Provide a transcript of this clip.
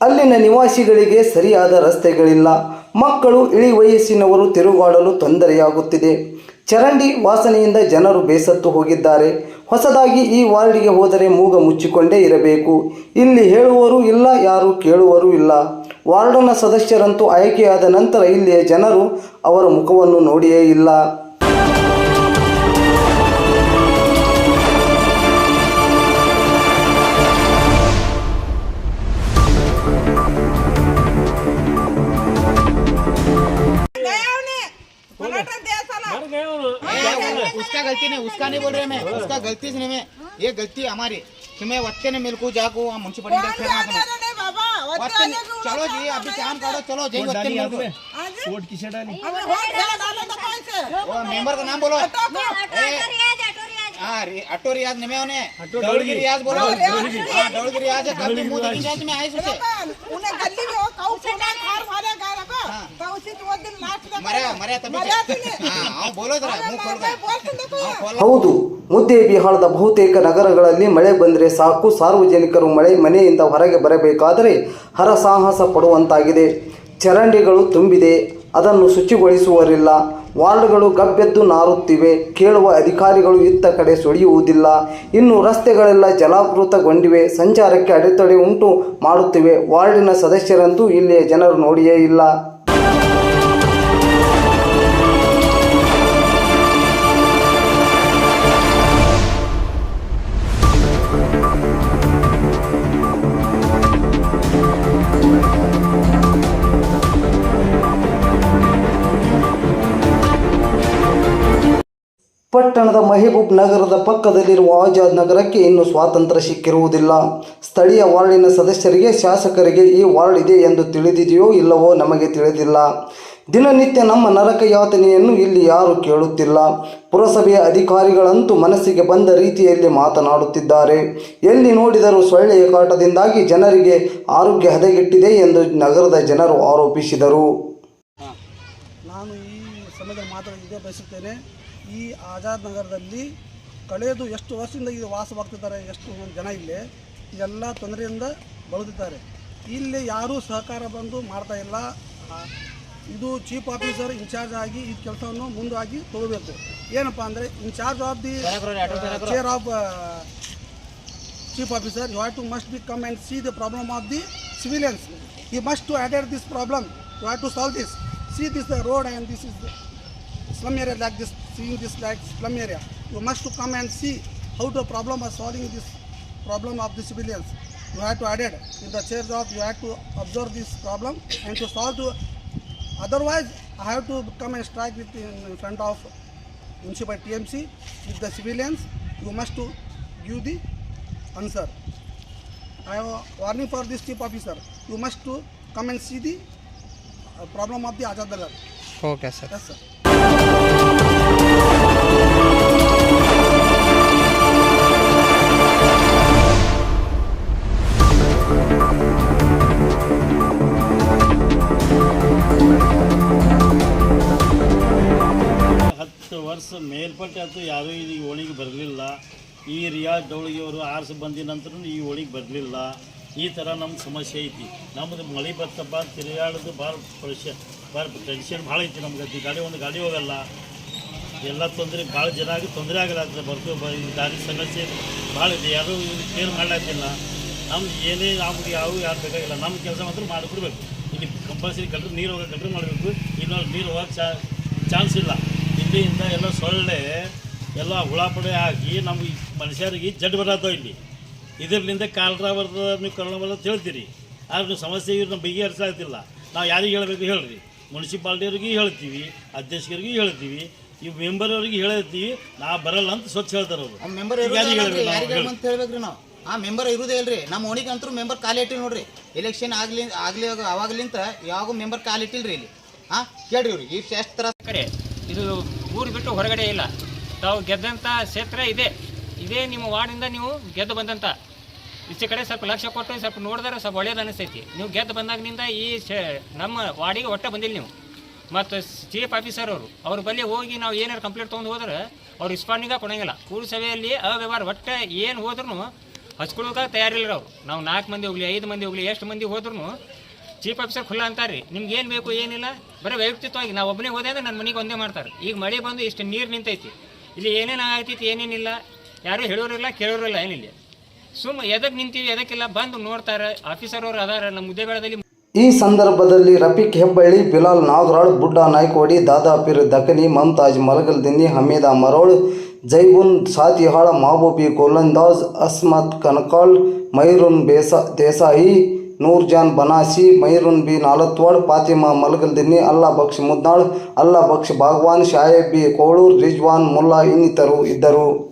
ಅಲ್ಲಿನ ನಿವಾಸಿಗಳಿಗೆ ಸರಿಯಾದ ರಸ್ತೆಗಳಿಲ್ಲ. ಮಕ್ಕಳು ಇಳಿ ವಯಸ್ಸಿನವರು ತಿರುಗಾಡಲು ತೊಂದರೆಯಾಗುತ್ತಿದೆ. ಚರಂಡಿ ವಾಸನೆಯಿಂದ ಜನರು ಬೇಸತ್ತು ಹೋಗಿದ್ದಾರೆ. ಹೊಸದಾಗಿ ಈ ವಾರ್ಡಿಗೆ ಹೋದರೆ ಮೂಗ ಮುಚ್ಚಿಕೊಂಡೇ ಇರಬೇಕು. ಇಲ್ಲಿ ಹೇಳುವರೂ ಇಲ್ಲ, ಯಾರು ಕೇಳುವರೂ ಇಲ್ಲ. ವಾರ್ಡನ ಸದಸ್ಯರಂತೂ ಆಯ್ಕೆಯಾದ ನಂತರ ಇಲ್ಲಿಯ ಜನರು ಅವರ ಮುಖವನ್ನು ನೋಡಿಯೇ ಇಲ್ಲ. उसका गलती नहीं उसका नहीं बोल रहे मैं उसका गलती से नहीं मैं। ये गलती हमारी। तुम्हें वत्ते ने मिलकू जाकू वहाँ मुंशी पटेल खेलना तुम्हें चलो जी अभी काम करो चलो जाइए वत्ते मेंबर का नाम बोलो। अटो रियाज नहीं मैं उन्हें। रियाज बोलो। रियाज है। उन्हें में ಹೌದು ಮುದ್ದೆ ಬಿಹಾರದ ಬಹುತೇಕ ನಗರಗಳಲ್ಲಿ ಮಳೆ ಬಂದರೆ ಸಾಕು. ಸಾರ್ವಜನಿಕರು ಮಳೆ ಮನೆಯಿಂದ ಹೊರಗೆ ಬರಬೇಕಾದರೆ ಹರಸಾಹಸ ಪಡುವಂತಾಗಿದೆ. ಚರಂಡಿಗಳು ತುಂಬಿದೆ ಅದನ್ನು ಶುಚಿಗೊಳಿಸುವರಿಲ್ಲ. ವಾರ್ಡ್ಗಳು ಗಬ್ಬೆದ್ದು ನಾರುತ್ತಿವೆ ಕೇಳುವ ಅಧಿಕಾರಿಗಳು ಇತ್ತ ಕಡೆ ಸುಳಿಯುವುದಿಲ್ಲ. ಇನ್ನು ರಸ್ತೆಗಳೆಲ್ಲ ಜಲಾವೃತಗೊಂಡಿವೆ ಸಂಚಾರಕ್ಕೆ ಅಡೆತಡೆ ಉಂಟು ಮಾಡುತ್ತಿವೆ. ವಾರ್ಡಿನ ಸದಸ್ಯರಂತೂ ಇಲ್ಲಿಯ ಜನರು ನೋಡಿಯೇ ಇಲ್ಲ. ಪಟ್ಟಣದ ಮಹಿಬೂಬ್ ನಗರದ ಪಕ್ಕದಲ್ಲಿರುವ ಆಜಾದ್ ನಗರಕ್ಕೆ ಇನ್ನು ಸ್ವಾತಂತ್ರ್ಯ ಸಿಕ್ಕಿರುವುದಿಲ್ಲ. ಸ್ಥಳೀಯ ವಾರ್ಡಿನ ಸದಸ್ಯರಿಗೆ, ಶಾಸಕರಿಗೆ ಈ ವಾರ್ಡ್ ಇದೆ ಎಂದು ತಿಳಿದಿದೆಯೋ ಇಲ್ಲವೋ ನಮಗೆ ತಿಳಿದಿಲ್ಲ. ದಿನನಿತ್ಯ ನಮ್ಮ ನರಕ ಯಾತನೆಯನ್ನು ಇಲ್ಲಿ ಯಾರು ಕೇಳುತ್ತಿಲ್ಲ. ಪುರಸಭೆಯ ಅಧಿಕಾರಿಗಳಂತೂ ಮನಸ್ಸಿಗೆ ಬಂದ ರೀತಿಯಲ್ಲಿ ಮಾತನಾಡುತ್ತಿದ್ದಾರೆ. ಎಲ್ಲಿ ನೋಡಿದರೂ ಸೊಳ್ಳೆಯ ಕಾಟದಿಂದಾಗಿ ಜನರಿಗೆ ಆರೋಗ್ಯ ಹದಗೆಟ್ಟಿದೆ ಎಂದು ನಗರದ ಜನರು ಆರೋಪಿಸಿದರು. ನಾನು ಈ ಸಮಯದಲ್ಲಿ ಬಯಸುತ್ತೇನೆ. ಈ ಆಜಾದ್ ನಗರದಲ್ಲಿ ಕಳೆದು ಎಷ್ಟು ವರ್ಷದಿಂದ ಇಲ್ಲಿ ವಾಸವಾಗ್ತಿದ್ದಾರೆ ಎಷ್ಟು ಜನ ಇಲ್ಲಿ ಎಲ್ಲ ತೊಂದರೆಯಿಂದ ಬಳಿದಿದ್ದಾರೆ ಇಲ್ಲಿ ಯಾರೂ ಸಹಕಾರ ಬಂದು ಮಾಡ್ತಾ ಇಲ್ಲ. ಇದು ಚೀಫ್ ಆಫೀಸರ್ ಇನ್ಚಾರ್ಜ್ ಆಗಿ ಈ ಕೆಲಸವನ್ನು ಮುಂದೆ ತೊಗೋಬೇಕು. ಏನಪ್ಪಾ ಅಂದರೆ incharge of the chair of chief officer you have to must be come and see the problem of the civilians you must to added this problem you have to solve this see this the road and this is the slum area like this, seeing this like slum area, you must to come and see how the problem of solving this problem of the civilians. You have to added in the chair job, you have to observe this problem and to solve to, otherwise I have to come and strike with in front of municipal TMC with the civilians, you must to give the answer. I have warning for this chief officer, you must to come and see the problem of the Azad Nagar. Okay, sir. Yes, sir. ವರ್ಷ ಯಾರೂ ಇದು ಈ ಓಣಿಗೆ ಬರಲಿಲ್ಲ. ಈ ರಿಯಾಜ್ ಡೌಳಿಗೆಯವರು ಆರಿಸಿ ಬಂದ ನಂತರ ಈ ಓಣಿಗೆ ಬರಲಿಲ್ಲ. ಈ ಥರ ನಮ್ಮ ಸಮಸ್ಯೆ ಐತಿ. ನಮ್ಮದು ಮಳೆ ಬರ್ತಪ್ಪ ತಿರುಗಾಡೋದು ಭಾಳ ಪರಿಶ, ಭಾಳ ಟೆನ್ಷನ್ ಭಾಳ ಐತಿ ನಮ್ಗೆ. ಗಾಡಿ ಒಂದು ಗಾಡಿ ಹೋಗಲ್ಲ. ಎಲ್ಲ ತೊಂದರೆ, ಭಾಳ ಜನ ಆಗಿ ತೊಂದರೆ ಆಗಲಾಗ್ತದೆ ಬರ್ತು ಬ, ಈ ದಾರಿ ಸಮಸ್ಯೆ ಭಾಳ ಇದೆ. ಯಾರೂ ಕೇರ್ ಮಾಡ್ಲಾಗ್ತಿಲ್ಲ ನಮ್ದು ಏನೇ ನಮ್ಗೆ ಯಾವ ಯಾರು ಬೇಕಾಗಿಲ್ಲ. ನಮ್ಮ ಕೆಲಸ ಮಾತ್ರ ಮಾಡಿಬಿಡ್ಬೇಕು ಇಲ್ಲಿ ಕಂಪಲ್ಸರಿ ಕಲ್ಟ್ರ್ ನೀರು ಹೋಗೋ ಕಲ್ಟ್ರ್ ಮಾಡಬೇಕು. ಇನ್ನೊಂದು ನೀರು ಹೋಗೋಕೆ ಚಾನ್ಸ್ ಇಲ್ಲ. ಇಲ್ಲಿಂದ ಎಲ್ಲ ಸೊಳ್ಳೆ ಎಲ್ಲ ಹುಳಪಡೆ ಹಾಕಿ ನಮ್ಗೆ ಮನುಷ್ಯರಿಗೆ ಜಡ್ ಬರತ್ತೋ ಇಲ್ಲಿ. ಇದರಿಂದ ಕಾಲ್ರ ಬರ್ತದ ನೀವು ಕರೋನಾ ಬರ್ತದೆ ತಿಳ್ತೀರಿ. ಹೇಳ್ತೀರಿ ಆದ್ರೆ ನೀವು ಸಮಸ್ಯೆ ಇವ್ರು ನಮ್ಮ ಬಗೆಹರಿಸ್ಲಾಗ್ತಿಲ್ಲ ನಾವು ಯಾರಿಗೆ ಹೇಳಬೇಕು ಹೇಳ್ರಿ. ಮುನ್ಸಿಪಾಲ್ಟಿಯವ್ರಿಗೆ ಹೇಳ್ತೀವಿ ಅಧ್ಯಕ್ಷರಿಗೆ ಹೇಳ್ತೀವಿ ಈ ಮೆಂಬರ್ ಅವ್ರಿಗೆ ಹೇಳ್ತೀವಿ ನಾ ಬರಲ್ಲ ಅಂತ ಸ್ವಚ್ಛ ಹೇಳ್ತಾರೆ ಅವರು. ಆ ಮೆಂಬರ್ ಈಗ ಯಾರಿಗೆ ಹೇಳ್ಬೇಕು ನಾವು? ಅಂತ ಹೇಳ್ಬೇಕ್ರಿ ನಾವು. ಆ ಮೆಂಬರ್ ಇರುದೇ ಇಲ್ರಿ. ನಮ್ಮ ಓಣಿಗೆ ಅಂತೂ ಮೆಂಬರ್ ಖಾಲಿ ಇಟ್ಟಿಲ್ಲ ನೋಡ್ರಿ. ಎಲೆಕ್ಷನ್ ಆಗ್ಲಿ ಆಗ್ಲಿ ಅವಾಗ್ಲಿಂತ ಯಾವಾಗೂ ಮೆಂಬರ್ ಖಾಲಿ ಇಟ್ಟಿಲ್ರಿ ಇಲ್ಲಿ. ಹಾ ಕೇಳ್ರಿ ಇವ್ರಿಗೆ ಈ ಎಷ್ಟು ತರ ಕಡೆ ಇದು ಊರು ಬಿಟ್ಟು ಹೊರಗಡೆ ಇಲ್ಲ. ತಾವು ಗೆದ್ದಂಥ ಕ್ಷೇತ್ರ ಇದೆ. ಇದೇ ನಿಮ್ಮ ವಾರ್ಡಿಂದ ನೀವು ಗೆದ್ದು ಬಂದಂಥ ಈಚೆ ಕಡೆ ಸ್ವಲ್ಪ ಲಕ್ಷ್ಯ ಕೊಟ್ಟು ಸ್ವಲ್ಪ ನೋಡಿದ್ರೆ ಸ್ವಲ್ಪ ಒಳ್ಳೇದು ಅನಿಸ್ತೈತಿ. ನೀವು ಗೆದ್ದು ಬಂದಾಗಿನಿಂದ ಈ ನಮ್ಮ ವಾರ್ಡಿಗೆ ಒಟ್ಟೆ ಬಂದಿಲ್ಲ ನೀವು. ಮತ್ತು ಚೀಫ್ ಆಫೀಸರ್ ಅವರು, ಅವ್ರ ಬಳಿ ಹೋಗಿ ನಾವು ಏನಾರು ಕಂಪ್ಲೇಂಟ್ ತೊಗೊಂಡು ಹೋದ್ರೆ ಅವ್ರು ರಿಸ್ಪಾಂಡಿಂಗ ಕೊಡೋಂಗಿಲ್ಲ. ಕೂಡು ಸಭೆಯಲ್ಲಿ ಅವ್ಯವಹಾರ ಒಟ್ಟೆ ಏನು ಹೋದ್ರೂ ಹಚ್ಕೊಳ್ಳೋಕೆ ತಯಾರಿಲ್ಲ ಅವರು. ನಾವು ನಾಲ್ಕು ಮಂದಿ ಹೋಗ್ಲಿ, ಐದು ಮಂದಿ ಹೋಗ್ಲಿ, ಎಷ್ಟು ಮಂದಿ ಹೋದ್ರೂ ಚೀಫ್ ಆಫೀಸರ್ ಖುಲ್ಲ ಅಂತಾರೆ ನಿಮ್ಗೆ ಏನು ಬೇಕು ಏನಿಲ್ಲ? ಬರೀ ವೈಯಕ್ತಿಕವಾಗಿ ನಾವು ಒಬ್ಬನೇ ಹೋದೆ ಅಂದ್ರೆ ನನ್ನ ಮನೆಗೆ ಒಂದೇ ಮಾಡ್ತಾರೆ. ಈಗ ಮಳೆ ಬಂದು ಇಷ್ಟು ನೀರು ನಿಂತೈತಿ. ಇಲ್ಲಿ ಏನೇನು ಆಗ್ತೈತಿ, ಏನೇನಿಲ್ಲ? ಯಾರೂ ಹೇಳೋರಿಲ್ಲ, ಕೇಳೋರಿಲ್ಲ ಏನಿಲ್ಲ. ಸುಮ್ಮ ಎದಕ್ಕೆ ನಿಂತೀವಿ, ಎದಕ್ಕೆಲ್ಲ ಬಂದು ನೋಡ್ತಾರೆ, ಆಫೀಸರ್ ಅವರು ಅದಾರ ನಮ್ಮ ಮುದ್ದೇಬೇಡದಲ್ಲಿ ಈ ಸಂದರ್ಭದಲ್ಲಿ ರಫಿಕ್ ಹೆಬ್ಬಳ್ಳಿ, ಬಿಲಾಲ್ ನಾಗರಾಳ್ ಬುಡ್ಡಾ ನಾಯ್ಕೋಡಿ ದಾದಾಪೀರ್ ದಖನಿ, ಮಮ್ತಾಜ್ ಮಲಗಲ್ದಿನ್ನಿ ಹಮೀದಾ ಮರೋಳ್, ಜೈಬುನ್, ಸಾತಿಹಾಳ ಮಹಬೂಬಿ ಗೋಲಂದಾಜ್, ಅಸ್ಮತ್ ಕನಕಾಳ್ ಮೈರುನ್ ಬೇಸ ದೇಸಾಯಿ ನೂರ್ಜಾನ್ ಬನಾಸಿ, ಮೈರುನ್ ಬಿ ನಾಲತ್ವಾಡ್, ಫಾತಿಮಾ ಮಲಗಲ್ದಿನ್ನಿ ಅಲ್ಲಾ ಬಕ್ಷ್ ಮುದ್ನಾಳ್ ಅಲ್ಲಾ ಬಕ್ಷ್ ಬಾಗ್ವಾನ್ ಶಾಯೇಬ್ ಬಿ ಕೋಳೂರ್, ರಿಜ್ವಾನ್, ಮುಲ್ಲಾ ಇನ್ನಿತರು ಇದ್ದರು.